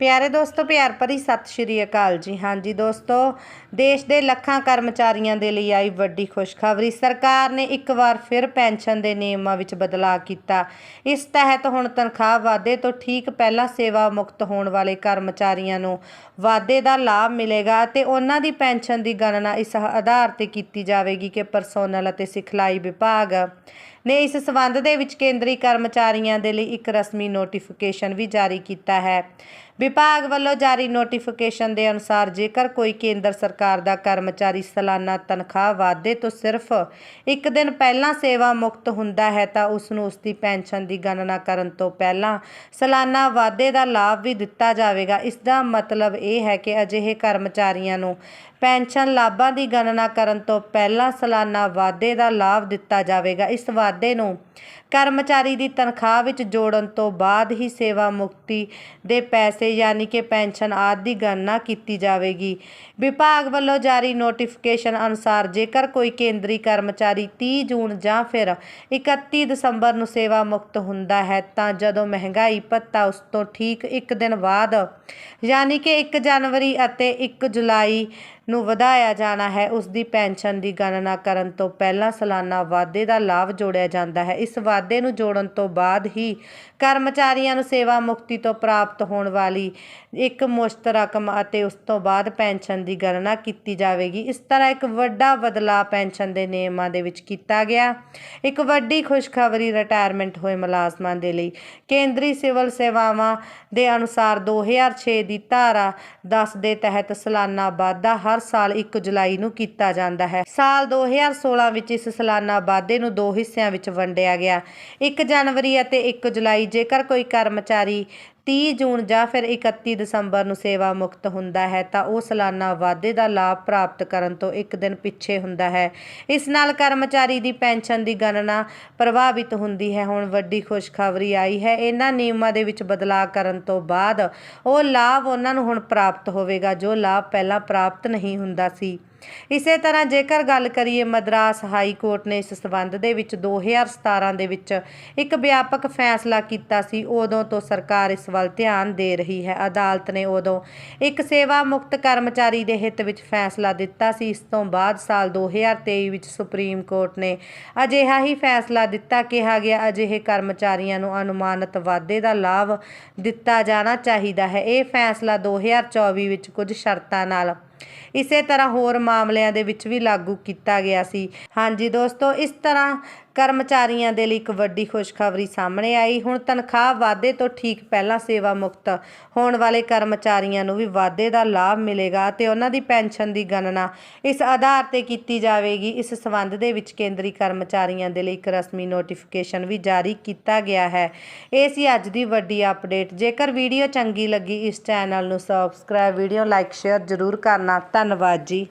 ਪਿਆਰੇ ਦੋਸਤੋ, ਪਿਆਰ ਭਰੀ ਸਤਿ ਸ਼੍ਰੀ ਅਕਾਲ ਜੀ। ਹਾਂਜੀ ਦੋਸਤੋ, ਦੇਸ਼ ਦੇ ਲੱਖਾਂ ਕਰਮਚਾਰੀਆਂ ਦੇ ਲਈ ਆਈ ਵੱਡੀ ਖੁਸ਼ਖਬਰੀ। ਸਰਕਾਰ ਨੇ ਇੱਕ ਵਾਰ ਫਿਰ ਪੈਨਸ਼ਨ ਦੇ ਨਿਯਮਾਂ ਵਿੱਚ ਬਦਲਾਅ ਕੀਤਾ। ਇਸ ਤਹਿਤ ਹੁਣ ਤਨਖਾਹ ਵਾਧੇ ਤੋਂ ਠੀਕ ਪਹਿਲਾਂ ਸੇਵਾ ਮੁਕਤ ਹੋਣ ਵਾਲੇ ਕਰਮਚਾਰੀਆਂ ਨੂੰ ਵਾਧੇ ਦਾ ਲਾਭ ਮਿਲੇਗਾ ਅਤੇ ਉਹਨਾਂ ਦੀ ਪੈਨਸ਼ਨ ਦੀ ਗਣਨਾ ਇਸ ਆਧਾਰ ਤੇ ਕੀਤੀ ਜਾਵੇਗੀ ਕਿ ਪਰਸੋਨਲ ਅਤੇ ਸਿਖਲਾਈ ਵਿਭਾਗ ਨੇ ਇਸ ਸਬੰਧ ਦੇ ਵਿੱਚ ਕੇਂਦਰੀ ਕਰਮਚਾਰੀਆਂ ਦੇ ਲਈ ਇੱਕ ਰਸਮੀ ਨੋਟੀਫਿਕੇਸ਼ਨ ਵੀ ਜਾਰੀ ਕੀਤਾ ਹੈ। ਵਿਭਾਗ ਵੱਲੋਂ ਜਾਰੀ ਨੋਟੀਫਿਕੇਸ਼ਨ ਦੇ ਅਨੁਸਾਰ ਜੇਕਰ ਕੋਈ ਕੇਂਦਰ ਸਰਕਾਰ ਦਾ ਕਰਮਚਾਰੀ ਸਾਲਾਨਾ ਤਨਖਾਹ ਵਾਧੇ ਤੋਂ ਸਿਰਫ ਇੱਕ ਦਿਨ ਪਹਿਲਾਂ ਸੇਵਾ ਮੁਕਤ ਹੁੰਦਾ ਹੈ, ਤਾਂ ਉਸ ਨੂੰ ਉਸ ਦੀ ਪੈਨਸ਼ਨ ਦੀ ਗਣਨਾ ਕਰਨ ਤੋਂ ਪਹਿਲਾਂ ਸਾਲਾਨਾ ਵਾਧੇ ਦਾ ਲਾਭ ਵੀ ਦਿੱਤਾ ਜਾਵੇਗਾ। ਇਸ ਦਾ ਮਤਲਬ ਇਹ ਹੈ ਕਿ ਅਜਿਹੇ ਕਰਮਚਾਰੀਆਂ ਨੂੰ ਪੈਨਸ਼ਨ ਲਾਭਾਂ ਦੀ ਗਣਨਾ ਕਰਨ ਤੋਂ ਪਹਿਲਾਂ ਸਾਲਾਨਾ ਵਾਧੇ ਦਾ ਲਾਭ ਦਿੱਤਾ ਜਾਵੇਗਾ। ਇਸ ਵਾਧੇ ਨੂੰ। ਕਰਮਚਾਰੀ ਦੀ ਤਨਖਾਹ ਵਿੱਚ ਜੋੜਨ ਤੋਂ ਬਾਅਦ ਹੀ ਸੇਵਾ ਮੁਕਤੀ ਦੇ ਪੈਸੇ ਯਾਨੀ ਕਿ ਪੈਨਸ਼ਨ ਆਦਿ ਦੀ ਗਣਨਾ ਕੀਤੀ ਜਾਵੇਗੀ। ਵਿਭਾਗ ਵੱਲੋਂ ਜਾਰੀ ਨੋਟੀਫਿਕੇਸ਼ਨ ਅਨੁਸਾਰ ਜੇਕਰ ਕੋਈ ਕੇਂਦਰੀ ਕਰਮਚਾਰੀ 30 ਜੂਨ ਜਾਂ ਫਿਰ 31 ਦਸੰਬਰ ਨੂੰ ਸੇਵਾ ਮੁਕਤ ਹੁੰਦਾ ਹੈ ਤਾਂ ਜਦੋਂ ਮਹਿੰਗਾਈ ਭੱਤਾ ਉਸ ਤੋਂ ਠੀਕ ਇੱਕ ਦਿਨ ਬਾਅਦ, ਯਾਨੀ ਕਿ 1 ਜਨਵਰੀ ਅਤੇ 1 ਜੁਲਾਈ ਨੂੰ ਵਧਾਇਆ ਜਾਣਾ ਹੈ। ਉਸ ਦੀ ਪੈਨਸ਼ਨ ਦੀ ਗਣਨਾ ਕਰਨ ਤੋਂ ਪਹਿਲਾਂ ਸਾਲਾਨਾ ਵਾਧੇ ਦਾ ਲਾਭ ਜੋੜਿਆ ਜਾਂਦਾ ਹੈ। ਇਸ ਵਾਧੇ ਨੂੰ ਜੋੜਨ ਤੋਂ ਬਾਅਦ ਹੀ ਕਰਮਚਾਰੀਆਂ ਨੂੰ ਸੇਵਾ ਮੁਕਤੀ ਤੋਂ ਪ੍ਰਾਪਤ ਹੋਣ ਵਾਲੀ ਇੱਕ ਮੁਸ਼ਤ ਰਕਮ ਅਤੇ ਉਸ ਤੋਂ ਬਾਅਦ ਪੈਨਸ਼ਨ ਦੀ ਗਣਨਾ ਕੀਤੀ ਜਾਵੇਗੀ। ਇਸ ਤਰ੍ਹਾਂ ਇੱਕ ਵੱਡਾ ਬਦਲਾਅ ਪੈਨਸ਼ਨ ਦੇ ਨਿਯਮਾਂ ਦੇ ਵਿੱਚ ਕੀਤਾ ਗਿਆ। ਇੱਕ ਵੱਡੀ ਖੁਸ਼ਖਬਰੀ ਰਿਟਾਇਰਮੈਂਟ ਹੋਏ ਮੁਲਾਜ਼ਮਾਂ ਦੇ ਲਈ। ਕੇਂਦਰੀ ਸਿਵਲ ਸੇਵਾਵਾਂ ਦੇ ਅਨੁਸਾਰ 2006 ਦੀ ਧਾਰਾ 10 ਦੇ ਤਹਿਤ ਸਾਲਾਨਾ ਵਾਧਾ ਹਰ ਸਾਲ 1 ਜੁਲਾਈ ਨੂੰ ਕੀਤਾ ਜਾਂਦਾ ਹੈ। ਸਾਲ 2016 ਵਿੱਚ ਇਸ ਸਾਲਾਨਾ ਵਾਧੇ ਨੂੰ ਦੋ ਹਿੱਸਿਆਂ ਵਿੱਚ ਵੰਡਿਆ ਗਿਆ। 1 ਜਨਵਰੀ ਅਤੇ 1 ਜੁਲਾਈ ਜੇਕਰ ਕੋਈ ਕਰਮਚਾਰੀ 30 ਜੂਨ ਜਾਂ ਫਿਰ 31 ਦਸੰਬਰ ਨੂੰ ਸੇਵਾ ਮੁਕਤ ਹੁੰਦਾ ਹੈ, ਤਾਂ ਉਹ ਸਾਲਾਨਾ ਵਾਧੇ ਦਾ ਲਾਭ ਪ੍ਰਾਪਤ ਕਰਨ ਤੋਂ ਇੱਕ ਦਿਨ ਪਿੱਛੇ ਹੁੰਦਾ ਹੈ। ਇਸ ਨਾਲ ਕਰਮਚਾਰੀ ਦੀ ਪੈਨਸ਼ਨ ਦੀ ਗਣਨਾ ਪ੍ਰਭਾਵਿਤ ਹੁੰਦੀ ਹੈ। ਹੁਣ ਵੱਡੀ ਖੁਸ਼ਖਬਰੀ ਆਈ ਹੈ। ਇਹਨਾਂ ਨਿਯਮਾਂ ਦੇ ਵਿੱਚ ਬਦਲਾਅ ਕਰਨ ਤੋਂ ਬਾਅਦ ਉਹ ਲਾਭ ਉਹਨਾਂ ਨੂੰ ਹੁਣ ਪ੍ਰਾਪਤ ਹੋਵੇਗਾ, ਜੋ ਲਾਭ ਪਹਿਲਾਂ ਪ੍ਰਾਪਤ ਨਹੀਂ ਹੁੰਦਾ ਸੀ। ਇਸੇ ਤਰ੍ਹਾਂ ਜੇਕਰ ਗੱਲ ਕਰੀਏ ਮਦਰਾਸ ਹਾਈ ਕੋਰਟ ਨੇ ਇਸ ਸਬੰਧ ਦੇ ਵਿੱਚ 2017 ਦੇ ਵਿੱਚ ਇੱਕ ਵਿਆਪਕ ਫੈਸਲਾ ਕੀਤਾ ਸੀ, ਉਦੋਂ ਤੋਂ ਸਰਕਾਰ ਇਸ ਵੱਲ ਧਿਆਨ ਦੇ ਰਹੀ ਹੈ। ਅਦਾਲਤ ਨੇ ਉਦੋਂ ਇੱਕ ਸੇਵਾ ਮੁਕਤ ਕਰਮਚਾਰੀ ਦੇ ਹਿੱਤ ਵਿੱਚ ਫੈਸਲਾ ਦਿੱਤਾ ਸੀ। ਇਸ ਤੋਂ ਬਾਅਦ ਸਾਲ 2023 ਵਿੱਚ ਸੁਪਰੀਮ ਕੋਰਟ ਨੇ ਅਜਿਹਾ ਹੀ ਫੈਸਲਾ ਦਿੱਤਾ। ਕਿਹਾ ਗਿਆ, ਅਜਿਹੇ ਕਰਮਚਾਰੀਆਂ ਨੂੰ ਅਨੁਮਾਨਿਤ ਵਾਧੇ ਦਾ ਲਾਭ ਦਿੱਤਾ ਜਾਣਾ ਚਾਹੀਦਾ ਹੈ। ਇਹ ਫੈਸਲਾ 2024 ਵਿੱਚ ਕੁਝ ਸ਼ਰਤਾਂ ਨਾਲ ਇਸੇ ਤਰ੍ਹਾਂ ਹੋਰ ਮਾਮਲਿਆਂ ਦੇ ਵਿੱਚ ਵੀ ਲਾਗੂ ਕੀਤਾ ਗਿਆ ਸੀ। ਹਾਂਜੀ ਦੋਸਤੋ, ਇਸ ਤਰ੍ਹਾਂ ਕਰਮਚਾਰੀਆਂ ਦੇ ਲਈ ਇੱਕ ਵੱਡੀ ਖੁਸ਼ਖਬਰੀ ਸਾਹਮਣੇ ਆਈ। ਹੁਣ ਤਨਖਾਹ ਵਾਧੇ ਤੋਂ ਠੀਕ ਪਹਿਲਾਂ ਸੇਵਾ ਮੁਕਤ ਹੋਣ ਵਾਲੇ ਕਰਮਚਾਰੀਆਂ ਨੂੰ ਵੀ ਵਾਧੇ ਦਾ ਲਾਭ ਮਿਲੇਗਾ ਤੇ ਉਹਨਾਂ ਦੀ ਪੈਨਸ਼ਨ ਦੀ ਗਣਨਾ ਇਸ ਆਧਾਰ ਤੇ ਕੀਤੀ ਜਾਵੇਗੀ। ਇਸ ਸਬੰਧ ਦੇ ਵਿੱਚ ਕੇਂਦਰੀ ਕਰਮਚਾਰੀਆਂ ਦੇ ਲਈ ਇੱਕ ਰਸਮੀ ਨੋਟੀਫਿਕੇਸ਼ਨ ਵੀ ਜਾਰੀ ਕੀਤਾ ਗਿਆ ਹੈ। ਇਹ ਸੀ ਅੱਜ ਦੀ ਵੱਡੀ ਅਪਡੇਟ। ਜੇਕਰ ਵੀਡੀਓ ਚੰਗੀ ਲੱਗੀ, ਇਸ ਚੈਨਲ ਨੂੰ ਸਬਸਕ੍ਰਾਈਬ ਵੀਡੀਓ ਲਾਈਕ ਸ਼ੇਅਰ ਜ਼ਰੂਰ ਕਰਨਾ। ਧੰਨਵਾਦ ਜੀ।